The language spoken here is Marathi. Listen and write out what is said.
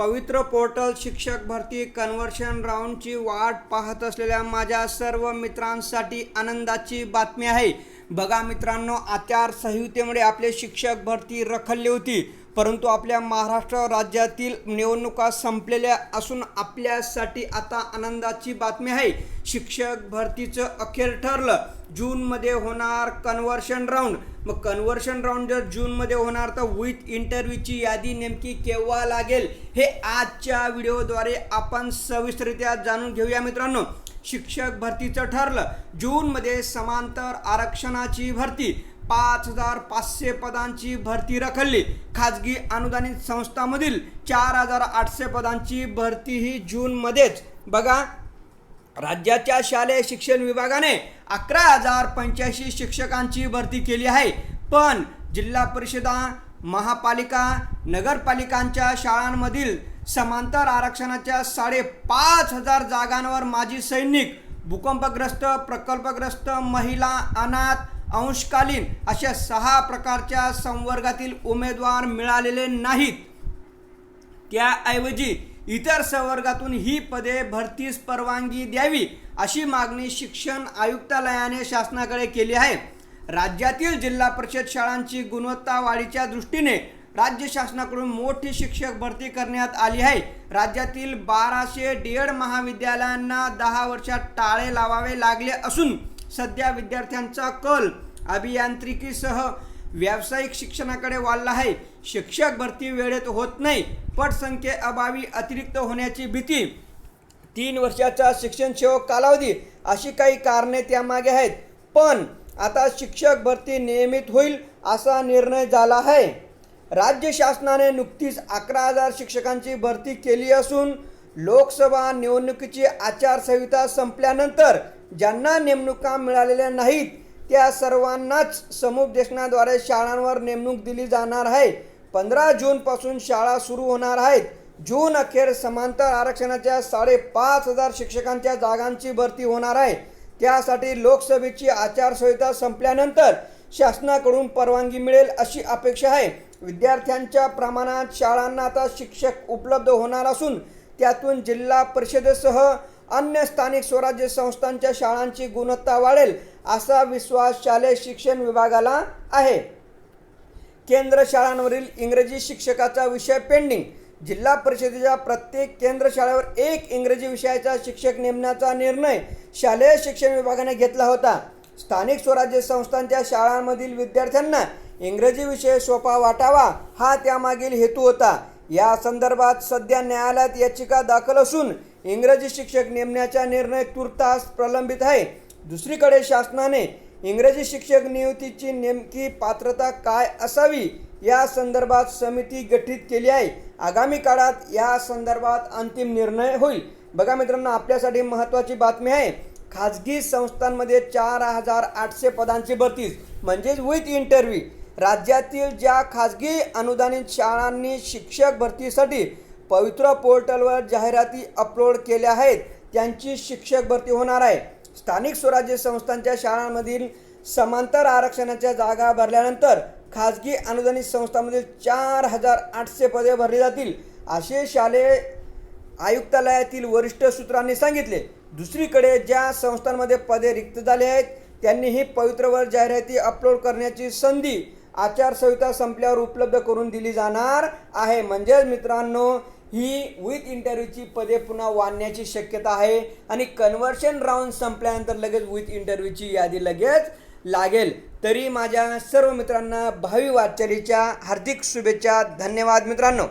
पवित्र पोर्टल शिक्षक भरती कन्व्हर्शन राऊंडची वाट पाहत असलेल्या माझ्या सर्व मित्रांसाठी आनंदाची बातमी आहे. बघा मित्रांनो आचारसंहितेमुळे आपले शिक्षक भरती रखडली होती. परंतु आपल्या महाराष्ट्र राज्यातील निवडणुका संपलेल्या असून आपल्यासाठी आता आनंदाची बातमी आहे. शिक्षक भरतीचं अखेर ठरलं. जूनमध्ये होणार कन्व्हर्शन राऊंड मग कन्व्हर्शन राऊंड जर जूनमध्ये होणार तर विथ इंटरव्ह्यूची यादी नेमकी केव्हा लागेल हे आजच्या व्हिडिओद्वारे आपण सविस्तरित्या जाणून घेऊया मित्रांनो. शिक्षक भरतीचं ठरलं. जूनमध्ये समांतर आरक्षणाची भरती. पाच हजार पाचशे पदांची भरती रखडली. खाजगी अनुदानित संस्थांमधील चार हजार आठशे पदांची भरती ही जूनमध्येच. बघा राज्याच्या शालेय शिक्षण विभागाने अकरा हजार पंच्याऐंशी शिक्षकांची भरती केली आहे. पण जिल्हा परिषदा महापालिका नगरपालिकांच्या शाळांमधील समांतर आरक्षणाच्या साडेपाच हजार जागांवर माजी सैनिक भूकंपग्रस्त प्रकल्पग्रस्त महिला अनाथ अंशकालीन अशा सहा प्रकारच्या संवर्गातील उमेदवार मिळालेले नाहीत. त्याऐवजी इतर संवर्गातून ही पदे भरतीस परवानगी द्यावी अशी मागणी शिक्षण आयुक्तालयाने शासनाकडे केली आहे. राज्यातील जिल्हा परिषद शाळांची गुणवत्ता वाढीच्या दृष्टीने राज्य शासनाकडून मोठी शिक्षक भरती करण्यात आली आहे. राज्यातील बाराशे डी एड महाविद्यालयांना दहा वर्षात टाळे लावावे लागले असून सध्या विद्यार्थ्यांचा कल अभियांत्रिकीसह व्यावसायिक शिक्षणाकडे वाढला आहे. शिक्षक भरती वेळेत होत नाही पटसंख्येअभावी अतिरिक्त होण्याची भीती. तीन वर्षाचा शिक्षण सेवक कालावधी अशी काही कारणे त्यामागे आहेत पण आता शिक्षक भरती नियमित होईल असा निर्णय झाला आहे. राज्य शासनाने नुकतीच अकरा हजार शिक्षकांची भरती केली असून लोकसभा निवडणुकीची आचारसंहिता संपल्यानंतर ज्यांना नेमणुका मिळालेल्या नाहीत त्या सर्वांनाच समुपदेशनाद्वारे शाळांवर नेमणूक दिली जाणार आहे. पंधरा जूनपासून शाळा सुरू होणार आहेत. जून अखेर समांतर आरक्षणाच्या साडेपाच हजार शिक्षकांच्या जागांची भरती होणार आहे. त्यासाठी लोकसभेची आचारसंहिता संपल्यानंतर शासनाकडून परवानगी मिळेल अशी अपेक्षा आहे. विद्यार्थ्यांच्या प्रमाणात शाळांना आता शिक्षक उपलब्ध होणार असून त्यातून जिल्हा परिषदेसह अन्य स्थानिक स्वराज्य संस्थांच्या शाळांची गुणवत्ता वाढेल असा विश्वास शालेय शिक्षण विभागाला आहे. केंद्र शाळांवरील इंग्रजी शिक्षकाचा विषय पेंडिंग जिल्हा परिषदेच्या प्रत्येक केंद्र शाळेवर एक इंग्रजी विषयाचा शिक्षक नेमण्याचा निर्णय शालेय शिक्षण विभागाने घेतला होता. स्थानिक स्वराज्य संस्थांच्या शाळांमधील विद्यार्थ्यांना इंग्रजी विषय सोपा वाटावा हा त्यामागील हेतू होता. या संदर्भात सध्या न्यायालयात याचिका दाखल असून इंग्रजी शिक्षक नेमण्याचा निर्णय तुर्तास प्रलंबित आहे. दुसरीकडे शासनाने इंग्रजी शिक्षक नियुक्तीची नेमकी पात्रता काय असावी या संदर्भात समिती गठीत केली आहे. आगामी काळात या संदर्भात अंतिम निर्णय होईल. बघा मित्रांनो आपल्यासाठी महत्त्वाची बातमी आहे. खाजगी संस्थांमध्ये चार हजार आठशे पदांची भरतीच म्हणजेच विथ इंटरव्ह्यू राज्यातील ज्या खाजगी अनुदानित शाळांनी शिक्षक भरतीसाठी पवित्र पोर्टलवर जाहिराती अपलोड केल्या आहेत. त्यांची शिक्षक भरती होणार आहे. स्थानिक स्वराज्य संस्थांच्या शाळांमधील समांतर आरक्षणाच्या जागा भरल्यानंतर खाजगी अनुदानित संस्थांमधील चार हजार आठशे पदे भरली जातील असे शालेय आयुक्तालयातील वरिष्ठ सूत्रांनी सांगितले. दुसरीकडे ज्या संस्थांमध्ये पदे रिक्त झाले आहेत त्यांनी ही पवित्रवर जाहिराती अपलोड करण्याची संधी आचारसंहिता संपल्यावर उपलब्ध करून दिली जाणार आहे. म्हणजेच मित्रांनो ही विथ इंटरव्ह्यूची पदे पुन्हा वाढण्याची शक्यता आहे आणि कन्व्हर्शन राऊंड संपल्यानंतर लगेच विथ इंटरव्ह्यूची यादी लगेच लागेल. तरी माझ्या सर्व मित्रांना भावी वाटचालीच्या हार्दिक शुभेच्छा. धन्यवाद मित्रांनो.